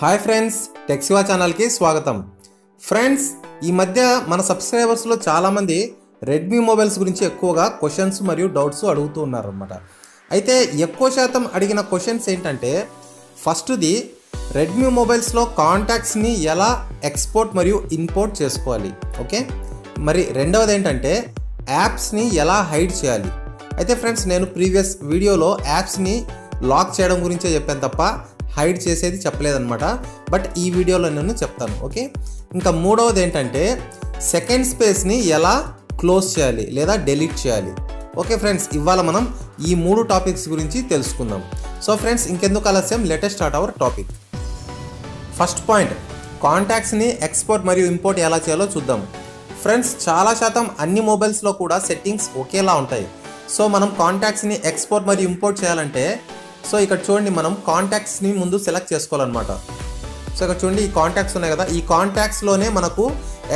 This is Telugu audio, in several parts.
హాయ్ ఫ్రెండ్స్ టెక్సివా ఛానల్కి స్వాగతం. ఫ్రెండ్స్ ఈ మధ్య మన సబ్స్క్రైబర్స్లో చాలామంది రెడ్మీ మొబైల్స్ గురించి ఎక్కువగా క్వశ్చన్స్ మరియు డౌట్స్ అడుగుతూ ఉన్నారనమాట అయితే ఎక్కువ శాతం అడిగిన క్వశ్చన్స్ ఏంటంటే ఫస్ట్ది రెడ్మీ మొబైల్స్లో కాంటాక్ట్స్ని ఎలా ఎక్స్పోర్ట్ మరియు ఇంపోర్ట్ చేసుకోవాలి? ఓకే మరి రెండవది ఏంటంటే యాప్స్ని ఎలా హైడ్ చేయాలి? అయితే ఫ్రెండ్స్ నేను ప్రీవియస్ వీడియోలో యాప్స్ని లాక్ చేయడం గురించే చెప్పాను తప్ప హైడ్ చేసేది చెప్పలేదన్నమాట. బట్ ఈ వీడియోలో నేను చెప్తాను ఓకే? ఇంకా మూడవది ఏంటంటే సెకండ్ స్పేస్ని ఎలా క్లోజ్ చేయాలి లేదా డెలీట్ చేయాలి? ఓకే ఫ్రెండ్స్ ఇవాళ మనం ఈ మూడు టాపిక్స్ గురించి తెలుసుకుందాం. సో ఫ్రెండ్స్ ఇంకెందుకు ఆలస్యం? Latest start our topic first point కాంటాక్ట్స్ని export మరియు ఇంపోర్ట్ ఎలా చేయాలో చూద్దాం. ఫ్రెండ్స్ చాలా శాతం అన్ని మొబైల్స్లో కూడా సెట్టింగ్స్ ఒకేలా ఉంటాయి. సో మనం కాంటాక్ట్స్ని ఎక్స్పోర్ట్ మరియు ఇంపోర్ట్ చేయాలంటే సో ఇక్కడ చూడండి మనం కాంటాక్ట్స్ని ముందు సెలెక్ట్ చేసుకోవాలన్నమాట. సో ఇక్కడ చూడండి ఈ కాంటాక్ట్స్ ఉన్నాయి కదా ఈ కాంటాక్ట్స్లోనే మనకు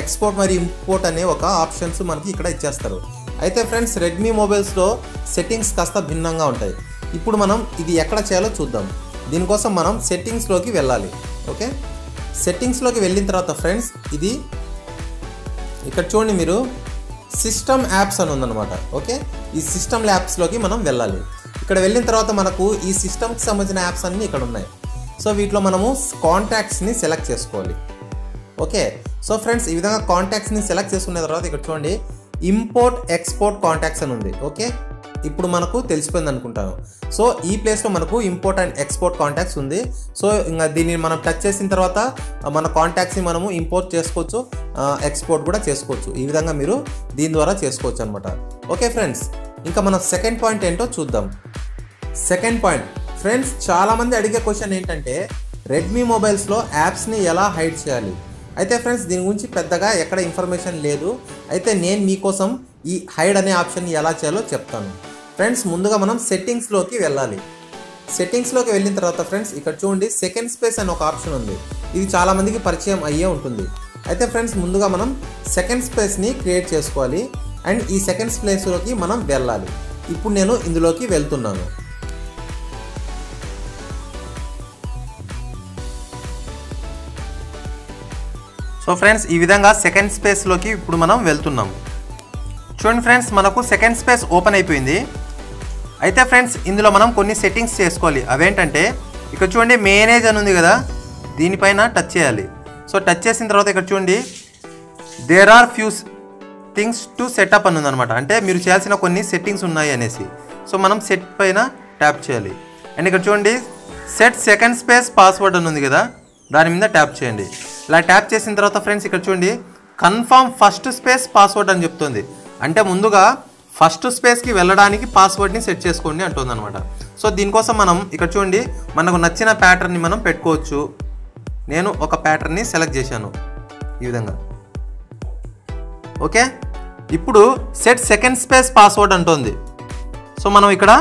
ఎక్స్పోర్ట్ మరియు ఇంపోర్ట్ అనే ఒక ఆప్షన్స్ మనకి ఇక్కడ ఇచ్చేస్తారు. అయితే ఫ్రెండ్స్ రెడ్మీ మొబైల్స్లో సెట్టింగ్స్ కాస్త భిన్నంగా ఉంటాయి. ఇప్పుడు మనం ఇది ఎక్కడ చేయాలో చూద్దాం. దీనికోసం మనం సెట్టింగ్స్లోకి వెళ్ళాలి. ఓకే? సెట్టింగ్స్లోకి వెళ్ళిన తర్వాత ఫ్రెండ్స్ ఇది ఇక్కడ చూడండి మీరు సిస్టమ్ యాప్స్ అని ఉందన్నమాట. ఓకే? ఈ సిస్టమ్ యాప్స్లోకి మనం వెళ్ళాలి. ఇక్కడ వెళ్ళిన తర్వాత మనకు ఈ సిస్టమ్కి సంబంధించిన యాప్స్ అన్నీ ఇక్కడ ఉన్నాయి. సో వీటిలో మనము కాంటాక్ట్స్ని సెలెక్ట్ చేసుకోవాలి. ఓకే? సో ఫ్రెండ్స్ ఈ విధంగా కాంటాక్ట్స్ని సెలెక్ట్ చేసుకున్న తర్వాత ఇక్కడ చూడండి ఇంపోర్ట్ ఎక్స్పోర్ట్ కాంటాక్ట్స్ అని ఉంది. ఓకే? ఇప్పుడు మనకు తెలిసిపోయింది అనుకుంటాను. సో ఈ ప్లేస్లో మనకు ఇంపోర్ట్ అండ్ ఎక్స్పోర్ట్ కాంటాక్ట్స్ ఉంది. సో ఇంకా దీన్ని మనం టచ్ చేసిన తర్వాత మన కాంటాక్ట్స్ని మనము ఇంపోర్ట్ చేసుకోవచ్చు ఎక్స్పోర్ట్ కూడా చేసుకోవచ్చు. ఈ విధంగా మీరు దీని ద్వారా చేసుకోవచ్చు అనమాట ఓకే ఫ్రెండ్స్? ఇంకా మనం సెకండ్ పాయింట్ ఏంటో చూద్దాం. సెకండ్ పాయింట్ ఫ్రెండ్స్ చాలామంది అడిగే క్వశ్చన్ ఏంటంటే రెడ్మీ మొబైల్స్లో యాప్స్ని ఎలా హైడ్ చేయాలి? అయితే ఫ్రెండ్స్ దీని గురించి పెద్దగా ఎక్కడ ఇన్ఫర్మేషన్ లేదు. అయితే నేను మీకోసం ఈ హైడ్ అనే ఆప్షన్ని ఎలా చేయాలో చెప్తాను. ఫ్రెండ్స్ ముందుగా మనం సెట్టింగ్స్లోకి వెళ్ళాలి. సెట్టింగ్స్లోకి వెళ్ళిన తర్వాత ఫ్రెండ్స్ ఇక్కడ చూడండి సెకండ్ స్పేస్ అని ఒక ఆప్షన్ ఉంది. ఇది చాలామందికి పరిచయం అయ్యే ఉంటుంది. అయితే ఫ్రెండ్స్ ముందుగా మనం సెకండ్ స్పేస్ని క్రియేట్ చేసుకోవాలి. అండ్ ఈ సెకండ్ స్పేస్లోకి మనం వెళ్ళాలి. ఇప్పుడు నేను ఇందులోకి వెళ్తున్నాను. సో ఫ్రెండ్స్ ఈ విధంగా సెకండ్ స్పేస్లోకి ఇప్పుడు మనం వెళ్తున్నాం. చూడండి ఫ్రెండ్స్ మనకు సెకండ్ స్పేస్ ఓపెన్ అయిపోయింది. అయితే ఫ్రెండ్స్ ఇందులో మనం కొన్ని సెట్టింగ్స్ చేసుకోవాలి. అవేంటంటే ఇక్కడ చూడండి మేనేజ్ అని ఉంది కదా దీనిపైన టచ్ చేయాలి. సో టచ్ చేసిన తర్వాత ఇక్కడ చూడండి there are fews things to setup అని ఉందన్నమాట. అంటే మీరు చేయాల్సిన కొన్ని సెట్టింగ్స్ ఉన్నాయి అనేసి. సో మనం సెట్ పైన ట్యాప్ చేయాలి. అండ్ ఇక్కడ చూడండి సెట్ సెకండ్ స్పేస్ పాస్వర్డ్ అని ఉంది కదా దాని మీద ట్యాప్ చేయండి. ఇలా ట్యాప్ చేసిన తర్వాత ఫ్రెండ్స్ ఇక్కడ చూడండి కన్ఫామ్ ఫస్ట్ స్పేస్ పాస్వర్డ్ అని చెప్తుంది. అంటే ముందుగా ఫస్ట్ స్పేస్కి వెళ్ళడానికి పాస్వర్డ్ని సెట్ చేసుకోండి అంటుంది అనమాట సో దీనికోసం మనం ఇక్కడ చూడండి మనకు నచ్చిన ప్యాటర్న్ని మనం పెట్టుకోవచ్చు. నేను ఒక ప్యాటర్న్ని సెలెక్ట్ చేశాను ఈ విధంగా. ఓకే? ఇప్పుడు సెట్ సెకండ్ స్పేస్ పాస్వర్డ్ అంటుంది. సో మనం ఇక్కడ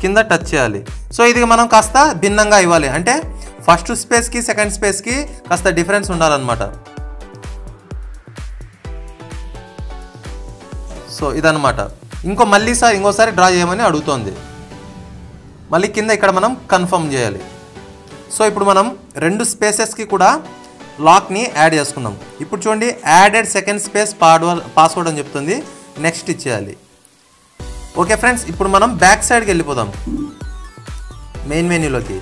కింద టచ్ చేయాలి. సో ఇది మనం కాస్త భిన్నంగా ఇవ్వాలి. అంటే ఫస్ట్ స్పేస్కి సెకండ్ స్పేస్కి కాస్త డిఫరెన్స్ ఉండాలన్నమాట. సో ఇదన్నమాట. ఇంకో మళ్ళీ సార్ ఇంకోసారి డ్రా చేయమని అడుగుతోంది. మళ్ళీ కింద ఇక్కడ మనం కన్ఫర్మ్ చేయాలి. సో ఇప్పుడు మనం రెండు స్పేసెస్కి కూడా లాక్ని యాడ్ చేసుకున్నాం ఇప్పుడు చూడండి added second space password password అని చెప్తుంది. నెక్స్ట్ ఇచ్చేయాలి. ఓకే ఫ్రెండ్స్ ఇప్పుడు మనం బ్యాక్ సైడ్కి వెళ్ళిపోదాం. మెయిన్ మెన్యూలోకి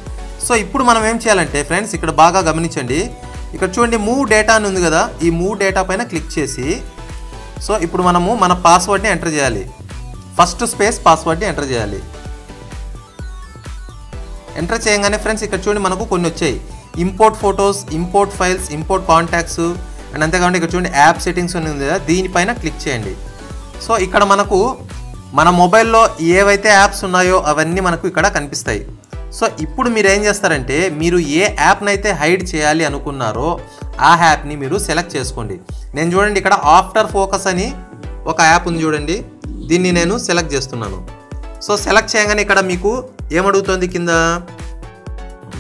సో ఇప్పుడు మనం ఏం చేయాలంటే ఫ్రెండ్స్ ఇక్కడ బాగా గమనించండి. ఇక్కడ చూడండి మూవ్ డేటా అని ఉంది కదా ఈ మూవ్ డేటా పైన క్లిక్ చేసి సో ఇప్పుడు మనము మన పాస్వర్డ్ని ఎంటర్ చేయాలి. ఫస్ట్ స్పేస్ పాస్వర్డ్ని ఎంటర్ చేయాలి. ఎంటర్ చేయగానే ఫ్రెండ్స్ ఇక్కడ చూడండి మనకు కొన్ని వచ్చాయి. Import photos import files import contacts and అంతేకాకుండా ఇక్కడ చూడండి యాప్ సెట్టింగ్స్ అని ఉంది కదా దీనిపైన క్లిక్ చేయండి. సో ఇక్కడ మనకు మన మొబైల్లో ఏవైతే యాప్స్ ఉన్నాయో అవన్నీ మనకు ఇక్కడ కనిపిస్తాయి. సో ఇప్పుడు మీరు ఏం చేస్తారంటే మీరు ఏ యాప్ని అయితే హైడ్ చేయాలి అనుకున్నారో ఆ యాప్ని మీరు సెలెక్ట్ చేసుకోండి. నేను చూడండి ఇక్కడ ఆఫ్టర్ ఫోకస్ అని ఒక యాప్ ఉంది చూడండి. దీన్ని నేను సెలెక్ట్ చేస్తున్నాను. సో సెలెక్ట్ చేయగానే ఇక్కడ మీకు ఏమడుగుతుంది కింద?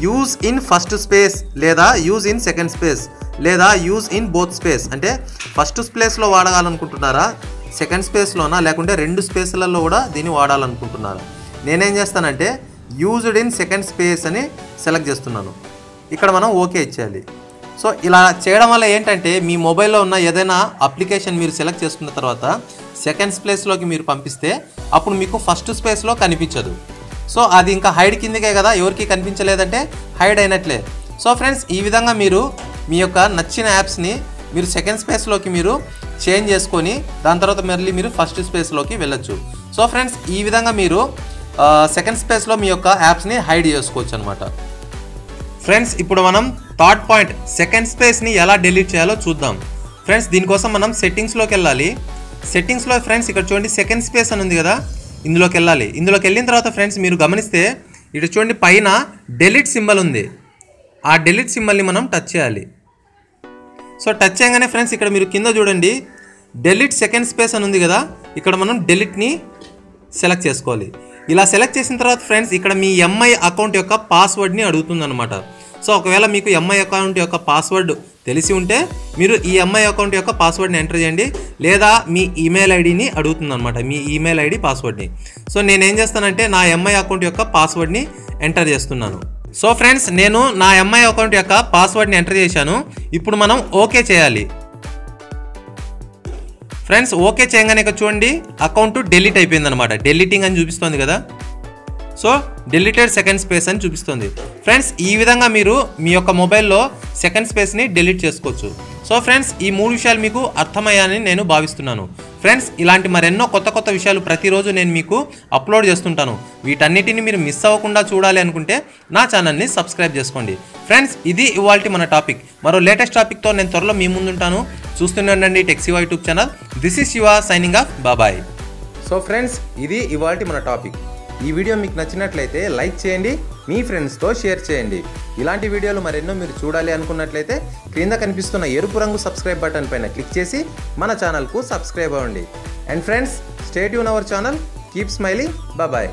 యూజ్ ఇన్ ఫస్ట్ స్పేస్ లేదా యూజ్ ఇన్ సెకండ్ స్పేస్ లేదా యూజ్ ఇన్ బోత్ స్పేస్. అంటే ఫస్ట్ స్పేస్లో వాడాలనుకుంటున్నారా సెకండ్ స్పేస్లోనా? లేకుంటే రెండు స్పేస్లలో కూడా దీన్ని వాడాలనుకుంటున్నారా? నేనేం చేస్తానంటే యూజ్డ్ ఇన్ సెకండ్ స్పేస్ అని సెలెక్ట్ చేస్తున్నాను. ఇక్కడ మనం ఓకే ఇచ్చేయాలి. సో ఇలా చేయడం వల్ల ఏంటంటే మీ మొబైల్లో ఉన్న ఏదైనా అప్లికేషన్ మీరు సెలెక్ట్ చేసుకున్న తర్వాత సెకండ్ స్పేస్లోకి మీరు పంపిస్తే అప్పుడు మీకు ఫస్ట్ స్పేస్లో కనిపించదు. సో అది ఇంకా హైడ్ కిందకే కదా ఎవరికి కనిపించలేదంటే హైడ్ అయినట్లే. సో ఫ్రెండ్స్ ఈ విధంగా మీరు మీ యొక్క నచ్చిన యాప్స్ని మీరు సెకండ్ స్పేస్లోకి మీరు చేంజ్ చేసుకొని దాని తర్వాత మళ్ళీ మీరు ఫస్ట్ స్పేస్లోకి వెళ్ళొచ్చు. సో ఫ్రెండ్స్ ఈ విధంగా మీరు సెకండ్ స్పేస్లో మీ యొక్క యాప్స్ని హైడ్ చేసుకోవచ్చు అనమాట ఫ్రెండ్స్ ఇప్పుడు మనం థర్డ్ పాయింట్ సెకండ్ స్పేస్ని ఎలా డిలీట్ చేయాలో చూద్దాం. ఫ్రెండ్స్ దీనికోసం మనం సెట్టింగ్స్లోకి వెళ్ళాలి. సెట్టింగ్స్లో ఫ్రెండ్స్ ఇక్కడ చూడండి సెకండ్ స్పేస్ అని ఉంది కదా ఇందులోకి వెళ్ళాలి. ఇందులోకి వెళ్ళిన తర్వాత ఫ్రెండ్స్ మీరు గమనిస్తే ఇటు చూడండి పైన డెలిట్ సింబల్ ఉంది. ఆ డెలిట్ సింబల్ని మనం టచ్ చేయాలి. సో టచ్ చేయగానే ఫ్రెండ్స్ ఇక్కడ మీరు కింద చూడండి డెలిట్ సెకండ్ స్పేస్ అని ఉంది కదా ఇక్కడ మనం డెలిట్ని సెలెక్ట్ చేసుకోవాలి. ఇలా సెలెక్ట్ చేసిన తర్వాత ఫ్రెండ్స్ ఇక్కడ మీ ఎంఐ అకౌంట్ యొక్క పాస్వర్డ్ని అడుగుతుందనమాట సో ఒకవేళ మీకు ఎంఐ అకౌంట్ యొక్క పాస్వర్డ్ తెలిసి ఉంటే మీరు ఈ ఎంఐ అకౌంట్ యొక్క పాస్వర్డ్ని ఎంటర్ చేయండి లేదా మీ ఈమెయిల్ ఐడిని అడుగుతుందనమాట మీ ఈమెయిల్ ఐడి పాస్వర్డ్ని సో నేను ఏం చేస్తానంటే నా ఎంఐ అకౌంట్ యొక్క పాస్వర్డ్ని ఎంటర్ చేస్తున్నాను. సో ఫ్రెండ్స్ నేను నా ఎంఐ అకౌంట్ యొక్క పాస్వర్డ్ని ఎంటర్ చేశాను. ఇప్పుడు మనం ఓకే చేయాలి. ఫ్రెండ్స్ ఓకే చేయగానే చూడండి అకౌంట్ డెలీట్ అయిపోయింది అనమాట డెలీటింగ్ అని చూపిస్తుంది కదా. సో డెలిటెడ్ సెకండ్ స్పేస్ అని చూపిస్తుంది. ఫ్రెండ్స్ ఈ విధంగా మీరు మీ యొక్క మొబైల్లో సెకండ్ స్పేస్ని డెలీట్ చేసుకోవచ్చు. సో ఫ్రెండ్స్ ఈ మూడు విషయాలు మీకు అర్థమయ్యాయని నేను భావిస్తున్నాను. ఫ్రెండ్స్ ఇలాంటి మరెన్నో కొత్త కొత్త విషయాలు ప్రతిరోజు నేను మీకు అప్లోడ్ చేస్తుంటాను. వీటన్నిటిని మీరు మిస్ అవ్వకుండా చూడాలి అనుకుంటే నా ఛానల్ని సబ్స్క్రైబ్ చేసుకోండి. ఫ్రెండ్స్ ఇది ఇవాళ మన టాపిక్ మరో లేటెస్ట్ టాపిక్తో నేను త్వరలో మీ ముందుంటాను. చూస్తూనే టెక్సీవా YouTube channel this is your signing off bye bye. So friends ఇది ఇవాళ మన టాపిక్. ఈ వీడియో మీకు నచ్చినట్లయితే లైక్ చేయండి మీ ఫ్రెండ్స్తో షేర్ చేయండి. ఇలాంటి వీడియోలు మరెన్నో మీరు చూడాలి అనుకున్నట్లయితే క్రింద కనిపిస్తున్న ఎరుపు రంగు సబ్స్క్రైబ్ బటన్ పైన క్లిక్ చేసి మన ఛానల్కు సబ్స్క్రైబ్ అవ్వండి. And friends stay Yoon our channel. Keep smiling. Bye bye.